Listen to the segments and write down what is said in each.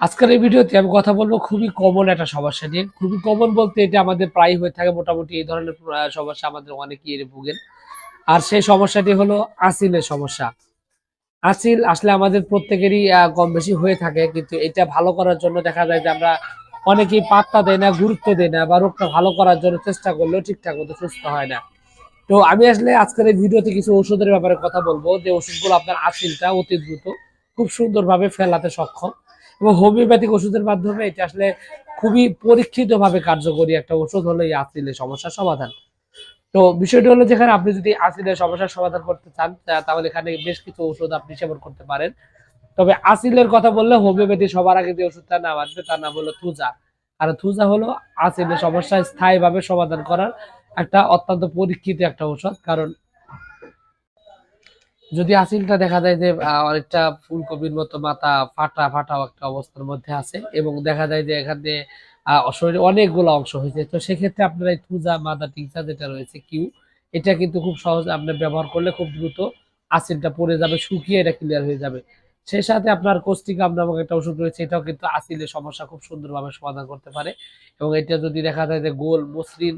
আজকের এই ভিডিওতে আমি কথা বলব খুবই কমন একটা সমস্যা নিয়ে। খুবই কমন বলতে এটা আমাদের প্রায় হয়ে থাকে, মোটামুটি এই ধরনের সমস্যা আমাদের অনেকেই এর ভুগেন। আর সেই সমস্যাটি হলো আসিলের সমস্যা। আসিল আসলে আমাদের প্রত্যেকেরই কম বেশি হয়ে থাকে, কিন্তু এটা ভালো করার জন্য দেখা যায় যে আমরা অনেকেই পাত্তা দেয় না, গুরুত্ব দেয় না, বা রোগটা ভালো করার জন্য চেষ্টা করলেও ঠিকঠাক মতো সুস্থ হয় না। তো আমি আসলে আজকের এই ভিডিওতে কিছু ওষুধের ব্যাপারে কথা বলব। যে ওষুধগুলো আপনার আসিলটা অতি দ্রুত, খুব সুন্দরভাবে ফেলাতে সক্ষম। এবং হোমিওপ্যাথিক ওষুধের মাধ্যমে এটা আসলে খুবই পরীক্ষিত ভাবে কার্যকরী একটা ওষুধ হলো এই আসিলের সমস্যার সমাধান। তো বিষয়টি হলো যেখানে আপনি যদি আসিলের সমস্যার সমাধান করতে চান তাহলে এখানে বেশ কিছু ওষুধ আপনি সেবন করতে পারেন। তবে আসিলের কথা বললে হোমিওপ্যাথি সবার আগে যে ওষুধটা নাম আসবে, তার নাম হলো থুজা। আর থুজা হলো আসিলের সমস্যা স্থায়ীভাবে সমাধান করার একটা অত্যন্ত পরীক্ষিত একটা ওষুধ কারণ যদি আসিলটা দেখা যায় যে অনেকটা ফুলকপির মতো মাথা ফাটা ফাটাও একটা অবস্থার মধ্যে আছে এবং দেখা যায় যে এখানে শরীরে অনেকগুলো অংশ হয়েছে, তো সেক্ষেত্রে আপনার এই থুজা মাদা টিংসা যেটা রয়েছে, কিউ, এটা কিন্তু খুব সহজে আপনি ব্যবহার করলে খুব দ্রুত আসিলটা পড়ে যাবে, শুকিয়ে এটা ক্লিয়ার হয়ে যাবে। সেই সাথে আপনার কোস্টিকাম নামক একটা ওষুধ রয়েছে, এটাও কিন্তু আসিলের সমস্যা খুব সুন্দরভাবে সমাধান করতে পারে এবং এটা যদি দেখা যায় যে গোল মসৃণ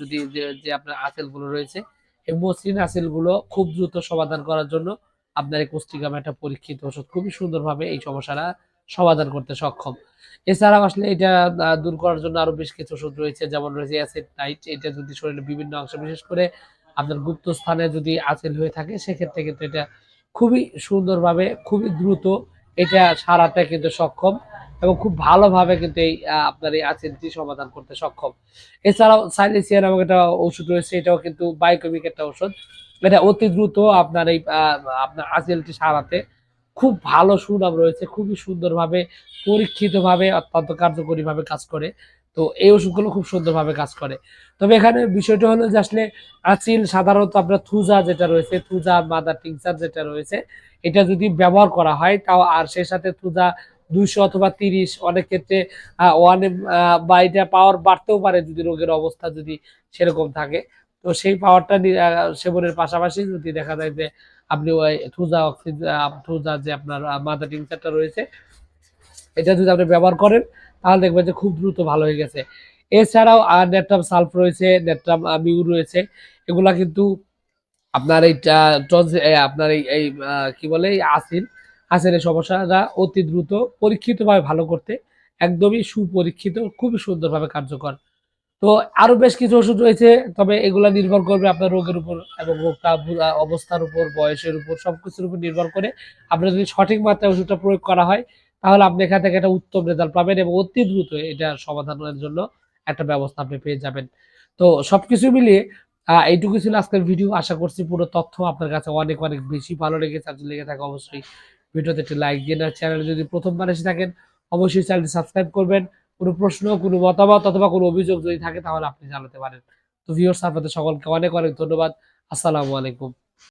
যদি যে আপনার আসিলগুলো রয়েছে এই মসৃণ আসিলগুলো খুব দ্রুত সমাধান করার জন্য আপনার এই কোস্টিকাম একটা পরীক্ষিত ওষুধ খুবই সুন্দরভাবে এই সমস্যাটা সমাধান করতে সক্ষম। এছাড়াও আসলে এটা দূর করার জন্য আরও বেশ কিছু ওষুধ রয়েছে, যেমন রয়েছে অ্যাসিড নাইট এটা যদি শরীরের বিভিন্ন অংশ, বিশেষ করে আপনার গুপ্ত স্থানে যদি আঁচেল হয়ে থাকে, সেক্ষেত্রে কিন্তু এটা খুবই সুন্দরভাবে, খুবই দ্রুত এটা সারাতে কিন্তু সক্ষম। এবং খুব ভালোভাবে কিন্তু এই আপনার এই আঁচেলটি সমাধান করতে সক্ষম। এছাড়াও সাইলেসিয়া নামক একটা ওষুধ রয়েছে, এটাও কিন্তু বায়োকেমিক একটা ওষুধ। এটা অতি দ্রুত আপনার এই আপনার আঁচেলটি সারাতে খুব ভালো সুনাম রয়েছে, খুবই সুন্দরভাবে পরীক্ষিতভাবে অত্যন্ত কার্যকরীভাবে কাজ করে। তো এই ওষুধগুলো খুব সুন্দরভাবে কাজ করে। তবে এখানে বিষয়টা হলো যে আসলে আচিল, সাধারণত আপনার থুজা যেটা রয়েছে, থুজা, মাদার টিংচার যেটা রয়েছে, এটা যদি ব্যবহার করা হয়, তাও আর সেই সাথে থুজা দুইশো অথবা তিরিশ, অনেক ক্ষেত্রে ওয়ানে বা এটা পাওয়ার বাড়তেও পারে যদি রোগের অবস্থা যদি সেরকম থাকে। তো সেই পাওয়ারটা সেবনের পাশাপাশি যদি দেখা যায় যে আপনি ওই থুজা অক্সিজেন থুজা যে আপনার মাদার টিংচারটা রয়েছে, এটা যদি আপনি ব্যবহার করেন, তাহলে দেখবেন যে খুব দ্রুত ভালো হয়ে গেছে। এছাড়াও নেট্রাম সালফ রয়েছে, নেট্রাম মিউ রয়েছে, এগুলা কিন্তু আপনার এই আপনার এই কি বলে, এই আসিলের সমস্যাটা। অতি দ্রুত পরীক্ষিতভাবে ভালো করতে একদমই সুপরীক্ষিত খুবই সুন্দরভাবে কার্যকর। তো আরও বেশ কিছু ওষুধ রয়েছে তবে এগুলা নির্ভর করবে আপনার রোগের উপর এবং রোগটা অবস্থার উপর বয়সের উপর সব কিছুর উপর নির্ভর করে। আপনার যদি সঠিক মাত্রায় ওষুধটা প্রয়োগ করা হয় তাহলে আপনি এখান থেকে একটা উত্তম রেজাল্ট পাবেন এবং অতি দ্রুত এটা সমাধানের জন্য একটা ব্যবস্থা আপনি পেয়ে যাবেন। তো সবকিছু মিলিয়ে আহ, এইটুকু ছিল আজকের ভিডিও। আশা করছি পুরো তথ্য আপনার কাছে অনেক অনেক বেশি ভালো লেগেছে। লেগে থাকে অবশ্যই ভিডিওতে একটি লাইক দিয়ে না চ্যানেলে যদি প্রথমবার এসে থাকেন, অবশ্যই চ্যানেলটি সাবস্ক্রাইব করবেন। কোনো প্রশ্ন, কোনো মতামত অথবা কোনো অভিযোগ যদি থাকে, তাহলে আপনি জানাতে পারেন। তো ভিউয়ার্স আপনাদের সকলকে অনেক অনেক ধন্যবাদ। আসসালামু আলাইকুম।